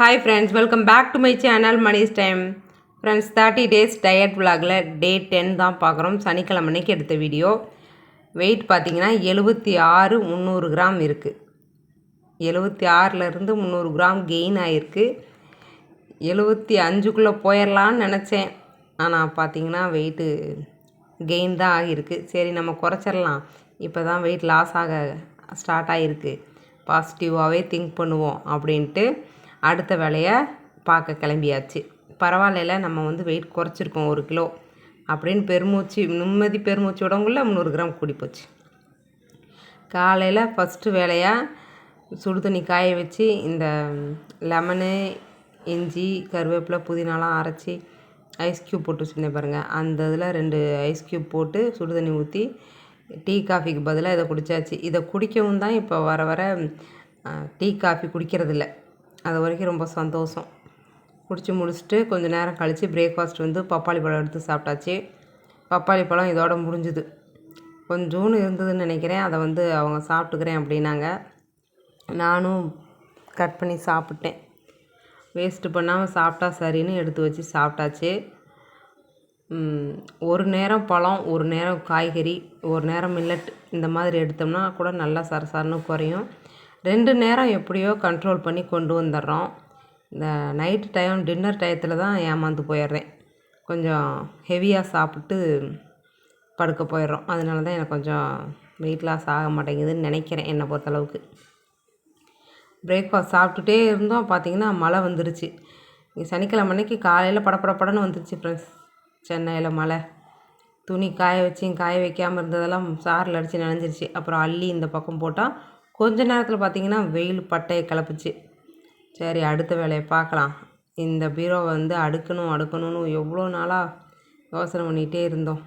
Hi friends welcome back to my channel Mani's time friends thirty days diet vlogல day ten தான் பார்க்குறோம். சனிக்கிழமை அன்னைக்கு எடுத்த வீடியோ வெயிட் பார்த்தீங்கன்னா எழுபத்தி ஆறு முந்நூறு கிராம் இருக்குது எழுபத்தி ஆறிலிருந்து முந்நூறு கிராம் கெயின் ஆகிருக்கு எழுபத்தி அஞ்சுக்குள்ளே போயிடலான்னு நினச்சேன். ஆனால் பார்த்தீங்கன்னா வெயிட்டு கெயின் தான் ஆகியிருக்கு. சரி நம்ம குறைச்சிடலாம். இப்போ தான் வெயிட் லாஸ் ஆக ஸ்டார்ட் ஆகிருக்கு பாசிட்டிவாகவே திங்க் பண்ணுவோம் அப்படின்ட்டு அடுத்த வேலையை பார்க்க கிளம்பியாச்சு. பரவாயில்ல நம்ம வந்து வெயிட் குறைச்சிருக்கோம் ஒரு கிலோ. அப்படின்னு பெருமூச்சு நிம்மதி பெருமூச்சு விடங்குள்ள முந்நூறு கிராம் கூடி போச்சு. காலையில் ஃபஸ்ட்டு வேலையாக சுடு தண்ணி காய வச்சு இந்த லெமனு இஞ்சி கருவேப்பிலை புதினாலாம் அரைச்சி ஐஸ் க்யூப் போட்டு வச்சுருந்தேன் பாருங்கள் அந்த இதில் ரெண்டு ஐஸ் க்யூப் போட்டு சுடு தண்ணி ஊற்றி டீ காஃபிக்கு பதிலாக இதை குடித்தாச்சு இதை குடிக்கவும் தான் இப்போ வர வர டீ காஃபி குடிக்கிறதில்ல. அது வரைக்கும் ரொம்ப சந்தோஷம். குடிச்சு முடிச்சுட்டு கொஞ்சம் நேரம் கழித்து பிரேக்ஃபாஸ்ட் வந்து பப்பாளி பழம் எடுத்து சாப்பிட்டாச்சு. பப்பாளி பழம் இதோட முடிஞ்சுது. கொஞ்சோன்னு இருந்ததுன்னு நினைக்கிறேன். அதை வந்து அவங்க சாப்பிட்டுக்கிறேன் அப்படின்னாங்க. நானும் கட் பண்ணி சாப்பிட்டேன். வேஸ்ட்டு பண்ணாமல் சாப்பிட்டா சரின்னு எடுத்து வச்சு சாப்பிட்டாச்சு. ஒரு நேரம் பழம் ஒரு நேரம் காய்கறி ஒரு நேரம் மில்லட் இந்த மாதிரி எடுத்தோம்னா கூட நல்லா சரசரன்னு குறையும். ரெண்டு நேரம் எப்படியோ கண்ட்ரோல் பண்ணி கொண்டு வந்துடுறோம். இந்த நைட்டு டைம் டின்னர் டயத்தில் தான் ஏமாந்து போயிடுறேன். கொஞ்சம் ஹெவியாக சாப்பிட்டு படுக்க போயிடுறோம். அதனால தான் எனக்கு கொஞ்சம் வெயிட் லாஸ் ஆக மாட்டேங்குதுன்னு நினைக்கிறேன் என்னை பொறுத்தளவுக்கு. பிரேக்ஃபாஸ்ட் சாப்பிட்டுட்டே இருந்தோம். பார்த்தீங்கன்னா மழை வந்துருச்சு. இங்கே சனிக்கிழமை அன்னைக்கு காலையில் படப்படப்படன்னு வந்துருச்சு ஃப்ரெண்ட்ஸ் சென்னையில் மழை. துணி காய வச்சு காய வைக்காமல் இருந்ததெல்லாம் சாரில் அடித்து நனைஞ்சிருச்சு. அப்புறம் அள்ளி இந்த பக்கம் போட்டால் கொஞ்ச நேரத்தில் பார்த்தீங்கன்னா வெயில் பட்டையை கிளப்புச்சு. சரி அடுத்த வேலையை பார்க்கலாம். இந்த பீரோவை வந்து அடுக்கணும் அடுக்கணும்னு எவ்வளோ நாளாக யோசனை பண்ணிகிட்டே இருந்தோம்.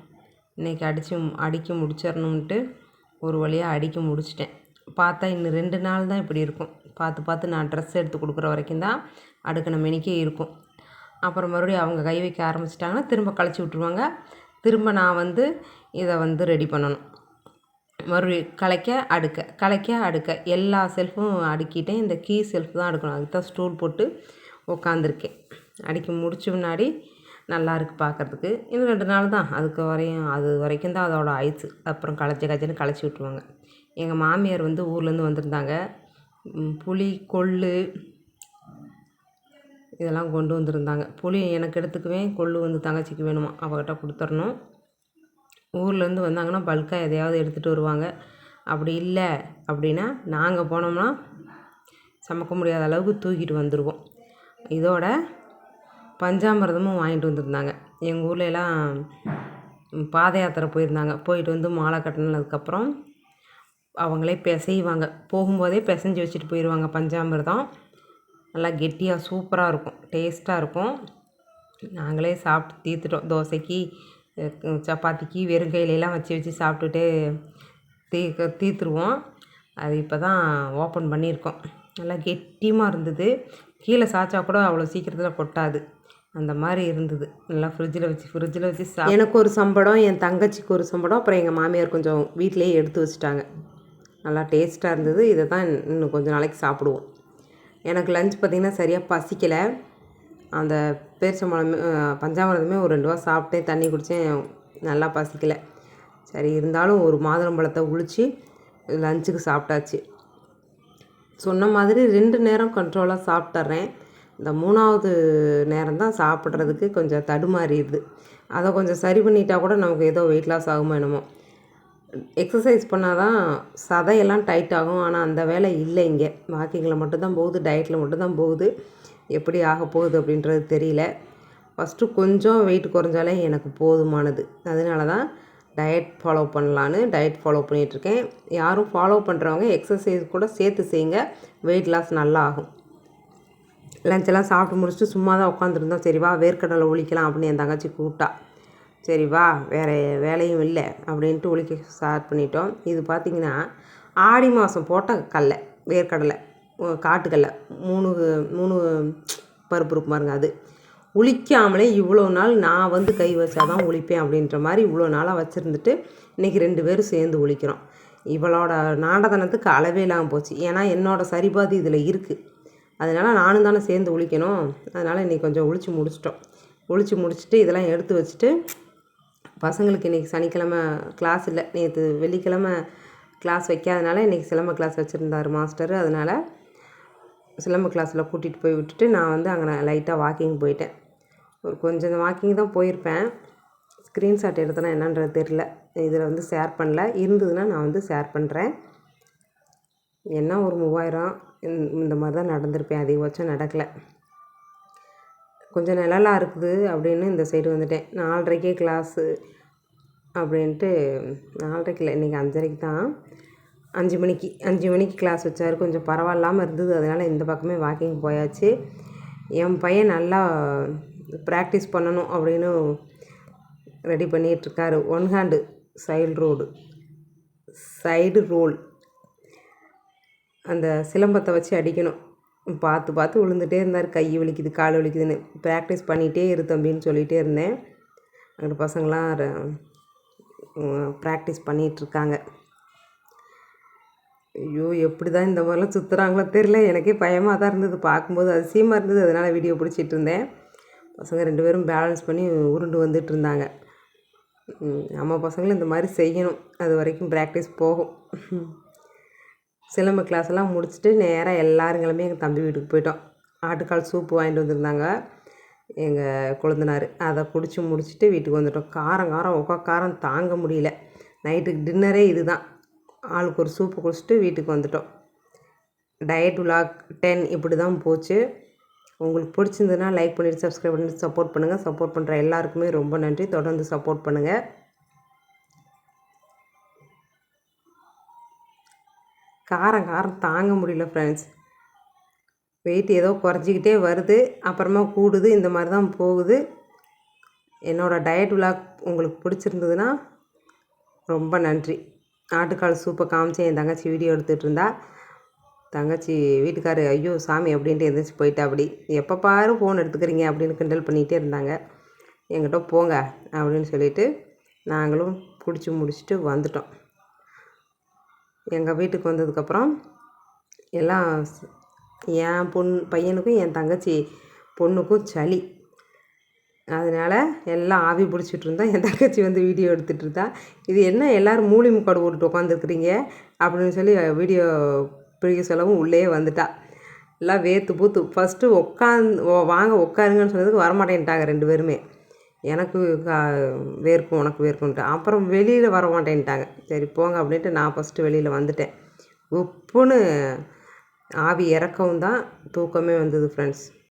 இன்றைக்கி அடித்து அடிக்க முடிச்சிடணுன்ட்டு ஒரு வழியாக அடிக்க முடிச்சிட்டேன். பார்த்தா இன்னும் ரெண்டு நாள் தான் இப்படி இருக்கும். பார்த்து பார்த்து நான் ட்ரெஸ் எடுத்து கொடுக்குற வரைக்கும் தான் அடுக்கின மெனிக்கே இருக்கும். அப்புறம் மறுபடியும் அவங்க கை வைக்க ஆரம்பிச்சிட்டாங்கன்னா திரும்ப கழிச்சி விட்ருவாங்க திரும்ப நான் வந்து இதை வந்து ரெடி பண்ணணும். மறுபடியும் கலைக்க அடுக்க. கலைக்க அடுக்க. எல்லா செல்ஃபும் அடுக்கிட்டேன் இந்த கீ செல்ஃப் தான் அடுக்கணும். அதுக்கு தான் ஸ்டூல் போட்டு உட்காந்துருக்கேன் அடிக்க முடிச்ச முன்னாடி நல்லா இருக்குது பார்க்குறதுக்கு இன்னும் ரெண்டு நாள் தான். அதுக்கு வரையும் அது வரைக்கும் தான் அதோடய ஆயுசு அப்புறம் களைச்சி களைச்சின்னு களைச்சி விட்ருவாங்க எங்கள் மாமியார் வந்து ஊர்லேருந்து வந்திருந்தாங்க. புளி கொள்ளு இதெல்லாம் கொண்டு வந்திருந்தாங்க. புளி எனக்கு எடுத்துக்குவேன். கொள்ளு வந்து தங்கச்சிக்கு வேணுமா? அவகிட்ட கொடுத்துடணும் ஊர்லேருந்து வந்தாங்கன்னா பல்காக எதையாவது எடுத்துகிட்டு வருவாங்க. அப்படி இல்லை அப்படின்னா நாங்கள் போனோம்னா சமைக்க முடியாத அளவுக்கு தூக்கிட்டு வந்துடுவோம் இதோட பஞ்சாமிரதமும் வாங்கிட்டு வந்திருந்தாங்க. எங்கள் ஊரில் எல்லாம் பாத யாத்திரை போயிருந்தாங்க. போயிட்டு வந்து மாலை கட்டினதுக்கப்புறம் அவங்களே பிசைவாங்க. போகும்போதே பிசைஞ்சு வச்சுட்டு போயிடுவாங்க பஞ்சாமிரதம். நல்லா கெட்டியாக சூப்பராக இருக்கும். டேஸ்ட்டாக இருக்கும். நாங்களே சாப்பிட்டு தீர்த்துட்டோம். தோசைக்கு சப்பாத்திக்கு வெறும் கையிலலாம் வச்சு வச்சு சாப்பிட்டுட்டு தீ தீர்த்துருவோம். அது இப்போ தான் ஓப்பன் பண்ணியிருக்கோம். நல்லா கெட்டியமாக இருந்தது. கீழே சாய்ச்சா கூட அவ்வளோ சீக்கிரத்தில் கொட்டாது. அந்த மாதிரி இருந்தது. நல்லா ஃப்ரிட்ஜில் வச்சு ஃப்ரிட்ஜில் வச்சு சா எனக்கு ஒரு சம்படம் என் தங்கச்சிக்கு ஒரு சம்படம் அப்புறம் எங்கள் மாமியார் கொஞ்சம் வீட்டிலேயே எடுத்து வச்சுட்டாங்க. நல்லா டேஸ்ட்டாக இருந்தது. இதை தான் இன்னும் கொஞ்சம் நாளைக்கு சாப்பிடுவோம். எனக்கு லஞ்ச் பார்த்திங்கன்னா சரியாக பசிக்கலை. அந்த பேரிச்சம்பழமே பஞ்சாமிரதமே ஒரு ரெண்டு ரூபா சாப்பிட்டேன் தண்ணி குடித்தேன் நல்லா பசிக்கலை. சரி இருந்தாலும் ஒரு மாதுளம்பழத்தை உழிச்சு லஞ்சுக்கு சாப்பிட்டாச்சு. சொன்ன மாதிரி ரெண்டு நேரம் கண்ட்ரோலாக சாப்பிட்றேன் இந்த மூணாவது நேரம் தான் சாப்பிட்றதுக்கு கொஞ்சம் தடுமாறிடுது. அதை கொஞ்சம் சரி பண்ணிட்டா கூட நமக்கு ஏதோ வெயிட் லாஸ் ஆகுமோ என்னமோ. எக்ஸசைஸ் பண்ணால் தான் சதையெல்லாம் டைட் ஆகும். ஆனால் அந்த வேலை இல்லை இங்கே. வாக்கிங்கில் மட்டும்தான் போகுது டயட்டில் மட்டும்தான் போகுது. எப்படி ஆக போகுது அப்படின்றது தெரியல. ஃபஸ்ட்டு கொஞ்சம் வெயிட் குறைஞ்சாலே எனக்கு போதுமானது. அதனால தான் டயட் ஃபாலோ பண்ணலான்னு டயட் ஃபாலோ பண்ணிகிட்ருக்கேன் யாரும் ஃபாலோ பண்ணுறவங்க எக்ஸசைஸ் கூட சேர்த்து செய்யுங்க. வெயிட் லாஸ் நல்லா ஆகும். லஞ்செல்லாம் சாப்பிட்டு முடிச்சுட்டு சும்மா தான் உட்காந்துருந்தோம் சரி வா வேர்க்கடலை ஒழிக்கலாம் அப்படின்னு என் தங்கச்சி கூப்பிட்டா. சரி வா வேறு வேலையும் இல்லை அப்படின்ட்டு ஒழிக்க ஸ்டார்ட் பண்ணிட்டோம். இது பார்த்திங்கன்னா ஆடி மாதம் போட்ட கடலை வேர்க்கடலை. காட்டுக்கல்ல. மூணு மூணு பருப்பு இருக்கும் பாருங்க அது. உளிக்காமலே இவ்வளோ நாள் நான் வந்து கை வச்சாதான் உளிப்பேன் அப்படின்ற மாதிரி இவ்வளோ நாளாக வச்சுருந்துட்டு இன்றைக்கி ரெண்டு பேரும் சேர்ந்து உளிக்கிறோம். இவளோட நாடதனத்துக்கு அளவே இல்லாமல் போச்சு. ஏன்னா என்னோடய சரிபாதி இதில் இருக்குது அதனால் நானும் தானே சேர்ந்து ஒழிக்கணும் அதனால் இன்றைக்கி கொஞ்சம் ஒழிச்சு முடிச்சிட்டோம். ஒழிச்சு முடிச்சுட்டு இதெல்லாம் எடுத்து வச்சுட்டு பசங்களுக்கு இன்றைக்கி சனிக்கிழமை கிளாஸ் இல்லை. நேற்று வெள்ளிக்கிழமை கிளாஸ் வைக்காதனால இன்றைக்கி சிலம்ப கிளாஸ் வச்சுருந்தார் மாஸ்டர். அதனால் சிலம்ப கிளாஸில் கூட்டிகிட்டு போய் விட்டுட்டு நான் வந்து அங்கே நான் லைட்டாக வாக்கிங் போயிட்டேன். ஒரு கொஞ்சம் வாக்கிங் தான் போயிருப்பேன். ஸ்க்ரீன்ஷாட் எடுத்தனா என்னன்றது தெரில இதில் வந்து ஷேர் பண்ணல. இருந்ததுன்னா நான் வந்து ஷேர் பண்ணுறேன் என்ன ஒரு மூவாயிரம் இந்த மாதிரி தான் நடந்திருப்பேன். அதிகபட்சம் நடக்கலை. கொஞ்சம் நிழலாக இருக்குது அப்படின்னு இந்த சைடு வந்துட்டேன். நாலரைக்கே கிளாஸு அப்படின்ட்டு நாலரைக்கு இல்லை இன்றைக்கி அஞ்சரைக்கு தான். அஞ்சு மணிக்கு அஞ்சு மணிக்கு கிளாஸ் வச்சார். கொஞ்சம் பரவாயில்லாமல் இருந்தது. அதனால் இந்த பக்கமே வாக்கிங் போயாச்சு. என் பையன் நல்லா ப்ராக்டிஸ் பண்ணணும் அப்படின்னு ready பண்ணிகிட்ருக்காரு one hand side road side roll அந்த சிலம்பத்தை வச்சு அடிக்கணும். பார்த்து பார்த்து விழுந்துட்டே இருந்தார். கை வலிக்குது கால் வலிக்குதுன்னு. ப்ராக்டிஸ் பண்ணிகிட்டே இரு தம்பின்னு சொல்லிகிட்டே இருந்தேன். அங்கே பசங்களாம் ப்ராக்டிஸ் பண்ணிகிட்ருக்காங்க ஐயோ எப்படி தான் இந்த மாதிரிலாம் சுற்றுறாங்களோ தெரில எனக்கே பயமாக தான் இருந்தது. பார்க்கும்போது அதிசயமாக இருந்தது. அதனால் வீடியோ பிடிச்சிட்டு இருந்தேன். பசங்க ரெண்டு பேரும் பேலன்ஸ் பண்ணி உருண்டு வந்துட்டு இருந்தாங்க. நம்ம பசங்களும் இந்த மாதிரி செய்யணும். அது வரைக்கும் ப்ராக்டிஸ் போகும். சிலம்ப கிளாஸ்லாம் முடிச்சுட்டு நேராக எல்லாருங்களுமே எங்கள் தம்பி வீட்டுக்கு போயிட்டோம். ஆட்டுக்கால் சூப்பு வாங்கிட்டு வந்திருந்தாங்க எங்கள் கொழுந்தனார். அதை குடித்து முடிச்சுட்டு வீட்டுக்கு வந்துட்டோம். காரம் காரம் உக்கா காரம் தாங்க முடியல. நைட்டுக்கு டின்னரே இது தான் ஆளுக்கு ஒரு சூப்பு குடிச்சிட்டு வீட்டுக்கு வந்துட்டோம். டயட் விலாக் டென் இப்படி தான் போச்சு. உங்களுக்கு பிடிச்சிருந்ததுன்னா லைக் பண்ணிவிட்டு சப்ஸ்கிரைப் பண்ணிட்டு சப்போர்ட் பண்ணுங்கள் சப்போர்ட் பண்ணுற எல்லாருக்குமே ரொம்ப நன்றி. தொடர்ந்து சப்போர்ட் பண்ணுங்கள் காரம் காரம் தாங்க முடியல ஃப்ரெண்ட்ஸ் வெயிட் ஏதோ குறைஞ்சிக்கிட்டே வருது. அப்புறமா கூடுது. இந்த மாதிரி தான் போகுது. என்னோடய டயட் விலாக் உங்களுக்கு பிடிச்சிருந்ததுன்னா ரொம்ப நன்றி. ஆட்டுக்கால் சூப்பை காமிச்சு என் தங்கச்சி வீடியோ எடுத்துகிட்டு இருந்தா தங்கச்சி வீட்டுக்கார் ஐயோ சாமி அப்படின்ட்டு எந்திரிச்சு போயிட்டா அப்படி. எப்போ பாரு ஃபோன் எடுத்துக்கிறீங்க அப்படின்னு கிண்டல் பண்ணிகிட்டே இருந்தாங்க. எங்கிட்ட போங்க அப்படின்னு சொல்லிவிட்டு நாங்களும் பிடிச்சி முடிச்சுட்டு வந்துட்டோம். எங்கள் வீட்டுக்கு வந்ததுக்கப்புறம் எல்லாம் என் பொண் பையனுக்கும் என் தங்கச்சி பொண்ணுக்கும் சளி. அதனால் எல்லாம் ஆவி பிடிச்சிட்டு இருந்தோம் என் தங்கச்சி வந்து வீடியோ எடுத்துகிட்டு இருந்தா. இது என்ன எல்லோரும் மூலி முக்காடு போட்டுட்டு உட்காந்துருக்குறீங்க அப்படின்னு சொல்லி வீடியோ பிடிக்க சொல்லவும் உள்ளே வந்துட்டா. எல்லாம் வேத்து பூத்து ஃபஸ்ட்டு உட்காந்து வாங்க உட்காருங்கன்னு சொன்னதுக்கு வரமாட்டேன்ட்டாங்க ரெண்டு பேருமே. எனக்கு வேர்க்கும் உனக்கு வேர்க்கும்ட்டு அப்புறம் வெளியில் வர மாட்டேன்ட்டாங்க சரி போங்க அப்படின்ட்டு நான் ஃபஸ்ட்டு வெளியில் வந்துட்டேன். உப்புன்னு ஆவி இறக்கவும் தான் தூக்கமே வந்தது ஃப்ரெண்ட்ஸ்